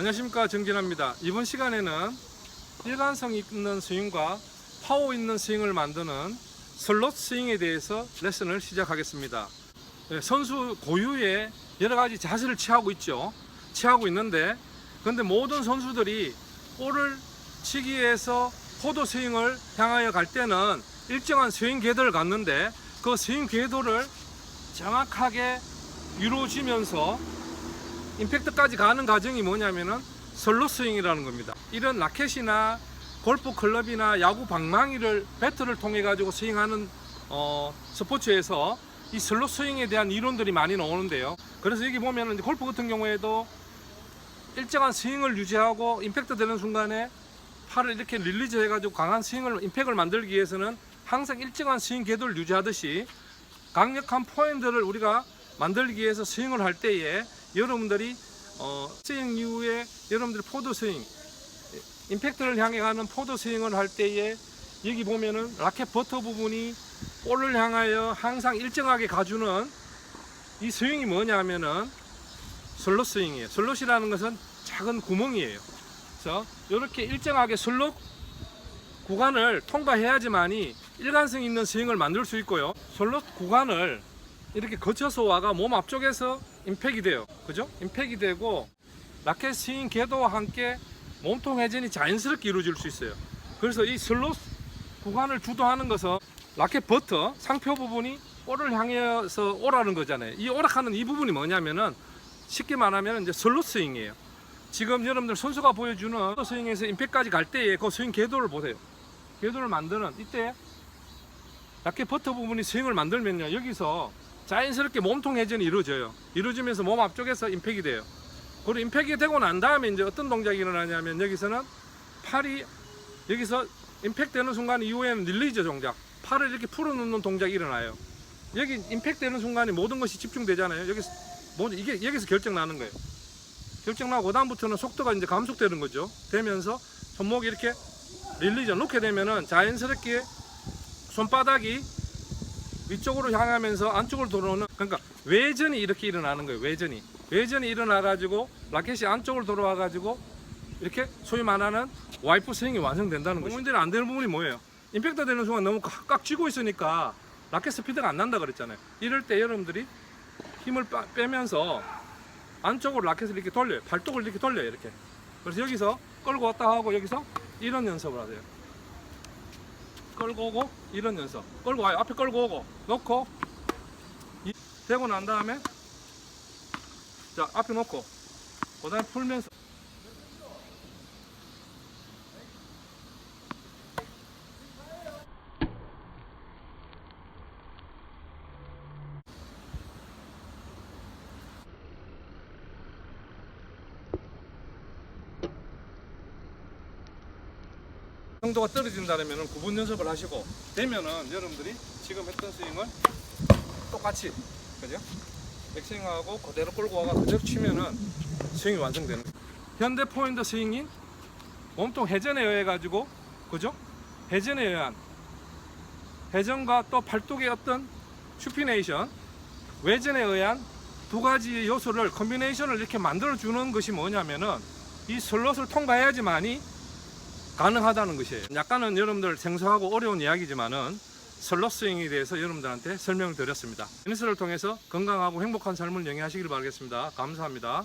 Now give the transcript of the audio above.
안녕하십니까 정진아입니다. 이번 시간에는 일관성 있는 스윙과 파워 있는 스윙을 만드는 슬롯 스윙에 대해서 레슨을 시작하겠습니다. 네, 선수 고유의 여러 가지 자세를 취하고 있죠. 취하고 있는데 근데 모든 선수들이 볼을 치기 위해서 포도 스윙을 향하여 갈 때는 일정한 스윙 궤도를 갖는데 그 스윙 궤도를 정확하게 이루어지면서 임팩트까지 가는 과정이 뭐냐면은 슬로 스윙이라는 겁니다. 이런 라켓이나 골프 클럽이나 야구 방망이를 배트를 통해 가지고 스윙하는 어, 스포츠에서 이 슬로 스윙에 대한 이론들이 많이 나오는데요. 그래서 여기 보면은 골프 같은 경우에도 일정한 스윙을 유지하고 임팩트 되는 순간에 팔을 이렇게 릴리즈 해가지고 강한 스윙을 임팩을 만들기 위해서는 항상 일정한 스윙 궤도를 유지하듯이 강력한 포인트를 우리가 만들기 위해서 스윙을 할 때에 여러분들이 어, 스윙 이후에 여러분들이 포드 스윙 임팩트를 향해 가는 포드 스윙을 할 때에 여기 보면은 라켓 버터 부분이 볼을 향하여 항상 일정하게 가주는 이 스윙이 뭐냐면은 슬롯 스윙이에요. 슬롯이라는 것은 작은 구멍이에요. 그래서 이렇게 일정하게 슬롯 구간을 통과해야지만이 일관성 있는 스윙을 만들 수 있고요. 슬롯 구간을 이렇게 거쳐서 와가 몸 앞쪽에서 임팩이 돼요. 그죠? 임팩이 되고 라켓 스윙 궤도와 함께 몸통 회전이 자연스럽게 이루어질 수 있어요. 그래서 이 슬롯 구간을 주도하는 것은 라켓 버터 상표 부분이 볼을 향해서 오라는 거잖아요. 이 오락하는 이 부분이 뭐냐면은 쉽게 말하면 이제 슬롯 스윙이에요. 지금 여러분들 선수가 보여주는 스윙에서 임팩까지 갈 때의 그 스윙 궤도를 보세요. 궤도를 만드는 이때 라켓 버터 부분이 스윙을 만들면요 여기서 자연스럽게 몸통 회전이 이루어져요. 이루어지면서 몸 앞쪽에서 임팩이 돼요. 그리고 임팩이 되고 난 다음에 이제 어떤 동작이 일어나냐면 여기서는 팔이 여기서 임팩 되는 순간 이후에는 릴리즈 동작, 팔을 이렇게 풀어놓는 동작이 일어나요. 여기 임팩 되는 순간에 모든 것이 집중되잖아요. 여기서 모든 이게 여기서 결정 나는 거예요. 결정 나고 그다음부터는 속도가 이제 감속되는 거죠. 되면서 손목이 이렇게 릴리즈 놓게 되면은 자연스럽게 손바닥이 위쪽으로 향하면서 안쪽으로 돌아오는 그러니까 외전이 이렇게 일어나는 거예요. 외전이 외전이 일어나 가지고 라켓이 안쪽으로 돌아와 가지고 이렇게 소위 말하는 와이프 스윙이 완성된다는 거죠. 문제는 안 되는 부분이 뭐예요? 임팩트 되는 순간 너무 꽉, 꽉 쥐고 있으니까 라켓 스피드가 안 난다 그랬잖아요. 이럴 때 여러분들이 힘을 빠- 빼면서 안쪽으로 라켓을 이렇게 돌려요. 발톱을 이렇게 돌려요. 이렇게. 그래서 여기서 끌고 왔다 하고 여기서 이런 연습을 하세요. 끌고 오고 이런 연습. 끌고 와요. 앞에 끌고 오고 놓고 이- 되고 난 다음에 자 앞에 놓고 그 다음에 풀면서 정도가 떨어진다면 구분 연습을 하시고 되면은 여러분들이 지금 했던 스윙을 똑같이 그죠? 백스윙하고 그대로 끌고 와가 그대로 치면은 스윙이 완성되는. 현대 포인트 스윙인 몸통 회전에 의해 가지고 그죠? 회전에 의한 회전과 또 발톱의 어떤 슈피네이션 외전에 의한 두 가지 요소를 컨비네이션을 이렇게 만들어 주는 것이 뭐냐면은 이 슬롯을 통과해야지만이 가능하다는 것이에요. 약간은 여러분들 생소하고 어려운 이야기지만은 슬롯 스윙에 대해서 여러분들한테 설명을 드렸습니다. 테니스를 통해서 건강하고 행복한 삶을 영위하시길 바라겠습니다. 감사합니다.